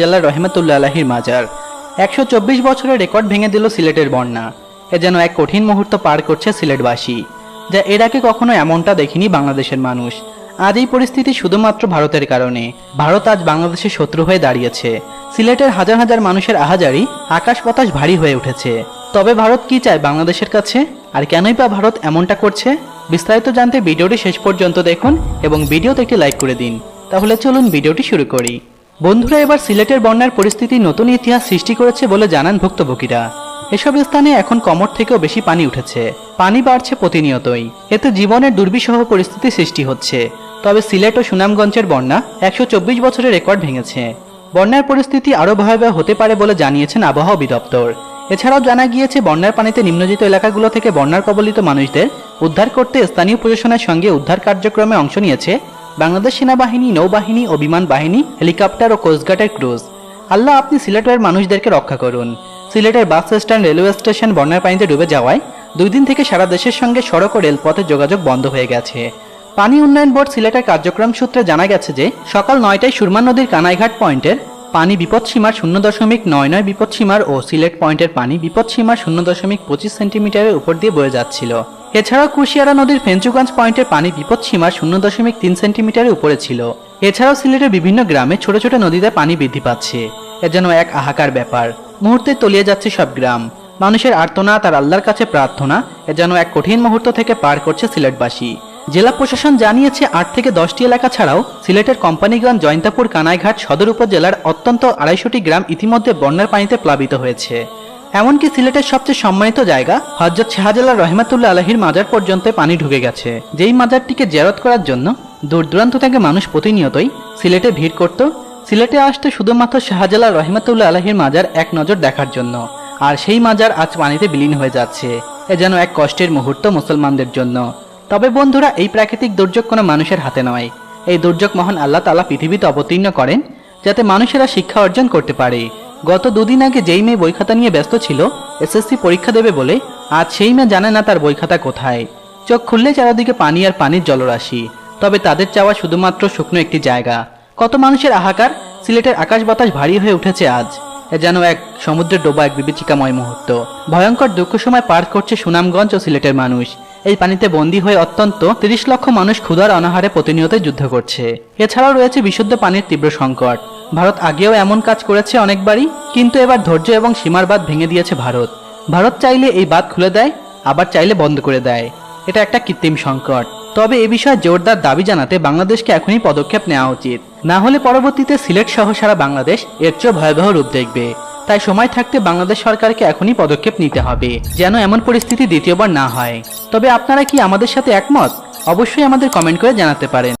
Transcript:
জেলার রহমতুল্লাহ আলাহির মাজার। একশো চব্বিশ বছরের রেকর্ড ভেঙে দিল সিলেটের বন্যা। এ যেন এক কঠিন মুহূর্ত পার করছে সিলেটবাসী, যা এর আগে কখনো এমনটা দেখেনি বাংলাদেশের মানুষ। আজ এই পরিস্থিতি শুধুমাত্র ভারতের কারণে। ভারত আজ বাংলাদেশের শত্রু হয়ে দাঁড়িয়েছে। সিলেটের হাজার হাজার মানুষের আহাজারি আকাশ বাতাস ভারী হয়ে উঠেছে। তবে ভারত কি চায় বাংলাদেশের কাছে? আর কেনই বা ভারত এমনটা করছে? বিস্তারিত জানতে ভিডিওটি শেষ পর্যন্ত দেখুন এবং ভিডিওতে একটি লাইক করে দিন। তাহলে চলুন ভিডিওটি শুরু করি। বন্ধুরা, এবার সিলেটের বন্যার পরিস্থিতি নতুন ইতিহাস সৃষ্টি করেছে বলে জানান ভুক্তভোগীরা। এসব স্থানে এখন কমর থেকেও বেশি পানি উঠেছে। পানি বাড়ছে প্রতিনিয়তই। এতে জীবনের দুর্বিষহ পরিস্থিতি সৃষ্টি হচ্ছে। তবে সিলেট ও সুনামগঞ্জের বন্যা একশো চব্বিশ বছরের রেকর্ড ভেঙেছে। বন্যার পরিস্থিতি আরও ভয়াবহ হতে পারে বলে জানিয়েছেন আবহাওয়া অধিদপ্তর। এছাড়াও জানা গিয়েছে, বন্যার পানিতে নিম্নজিত এলাকাগুলো থেকে বন্যার কবলিত মানুষদের উদ্ধার করতে স্থানীয় প্রশাসনের সঙ্গে উদ্ধার কার্যক্রমে অংশ নিয়েছে বাংলাদেশ সেনাবাহিনী, নৌবাহিনী ও বিমান বাহিনী, হেলিকপ্টার ও কোস্টগার্ডের ক্রুজ আল্লাহ, আপনি সিলেটের মানুষদেরকে রক্ষা করুন। সিলেটের বাস স্ট্যান্ড রেলওয়ে স্টেশন বন্যার পানিতে ডুবে যাওয়ায় দুই দিন থেকে সারা দেশের সঙ্গে সড়ক ও রেলপথের যোগাযোগ বন্ধ হয়ে গেছে। পানি উন্নয়ন বোর্ড সিলেটের কার্যক্রম সূত্রে জানা গেছে যে, সকাল নয়টায় সুরমা নদীর কানাইঘাট পয়েন্টের পানি বিপদসীমার শূন্য দশমিক নয় নয় বিপদসীমার ও সিলেট পয়েন্টের পানি বিপদসীমার শূন্য দশমিক পঁচিশ সেন্টিমিটারের উপর দিয়ে বয়ে যাচ্ছিল। এছাড়াও কুশিয়ারা নদীর ফেঞ্চুগঞ্জ পয়েন্টের পানি বিপদসীমার শূন্য দশমিক তিন সেন্টিমিটারের উপরে ছিল। এছাড়াও সিলেটের বিভিন্ন গ্রামে ছোট ছোট নদীতে পানি বৃদ্ধি পাচ্ছে। এ যেন এক আহাকার ব্যাপার। মুহূর্তে তলিয়ে যাচ্ছে সব গ্রাম। মানুষের আর্তনা তার আল্লাহর কাছে প্রার্থনা এ যেন এক কঠিন মুহূর্ত থেকে পার করছে সিলেটবাসী। জেলা প্রশাসন জানিয়েছে, আট থেকে দশটি এলাকা ছাড়াও সিলেটের কোম্পানিগঞ্জ, জয়ন্তাপুর, কানাইঘাট সদর উপজেলার অত্যন্ত আড়াইশোটি গ্রাম ইতিমধ্যে বন্যার পানিতে প্লাবিত হয়েছে। এমনকি সিলেটের সবচেয়ে সম্মানিত জায়গা, হজরত শাহজালাল রহমাতুল্লাহ আলহির মাজার পর্যন্ত পানি ঢুকে গেছে। যেই মাজারটিকে জেরত করার জন্য দূর দূরান্ত থেকে মানুষ প্রতিনিয়তই সিলেটে ভিড় করত, সিলেটে আসতে শুধুমাত্র শাহজালাল রহমাতুল্লাহ আলহির মাজার এক নজর দেখার জন্য। আর সেই মাজার আজ পানিতে বিলীন হয়ে যাচ্ছে। এ যেন এক কষ্টের মুহূর্ত মুসলমানদের জন্য। তবে বন্ধুরা, এই প্রাকৃতিক দুর্যোগ কোনো মানুষের হাতে নয়। এই দুর্যোগ মহান আল্লাহ তালা পৃথিবীতে অবতীর্ণ করেন, যাতে মানুষেরা শিক্ষা অর্জন করতে পারে। গত দুদিন আগে যেই মেয়ে বই খাতা নিয়ে ব্যস্ত ছিল, এসএসসি পরীক্ষা দেবে বলে, আজ সেই মেয়ে জানে না তার বই খাতা কোথায়। চোখ খুললে চারদিকে পানি আর পানির জলরাশি। তবে তাদের চাওয়া শুধুমাত্র শুকনো একটি জায়গা। কত মানুষের আহাকার, সিলেটের আকাশ বাতাস ভারী হয়ে উঠেছে আজ। যেন এক সমুদ্রের ডোবা এক বিবেচিকাময় মুহূর্ত। ভয়ঙ্কর দুঃখ সময় পার করছে সুনামগঞ্জ ও সিলেটের মানুষ। এই পানিতে বন্দী হয়ে অত্যন্ত তিরিশ লক্ষ মানুষ ক্ষুধার অনাহারে প্রতিনিয়ত যুদ্ধ করছে। এছাড়াও রয়েছে বিশুদ্ধ পানির তীব্র সংকট। ভারত আগেও এমন কাজ করেছে অনেকবারই, কিন্তু এবার ধৈর্য এবং সীমার বাদ ভেঙে দিয়েছে ভারত। ভারত চাইলে এই বাদ খুলে দেয়, আবার চাইলে বন্ধ করে দেয়। এটা একটা কৃত্রিম সংকট। তবে এ বিষয়ে জোরদার দাবি জানাতে বাংলাদেশকে এখনই পদক্ষেপ নেওয়া উচিত। না হলে পরবর্তীতে সিলেট সহ সারা বাংলাদেশ এর চেয়েও ভয়াবহ রূপ দেখবে। তাই সময় থাকতে বাংলাদেশ সরকারকে এখনই পদক্ষেপ নিতে হবে, যেন এমন পরিস্থিতি দ্বিতীয়বার না হয়। তবে আপনারা কি আমাদের সাথে একমত? অবশ্যই আমাদের কমেন্ট করে জানাতে পারেন।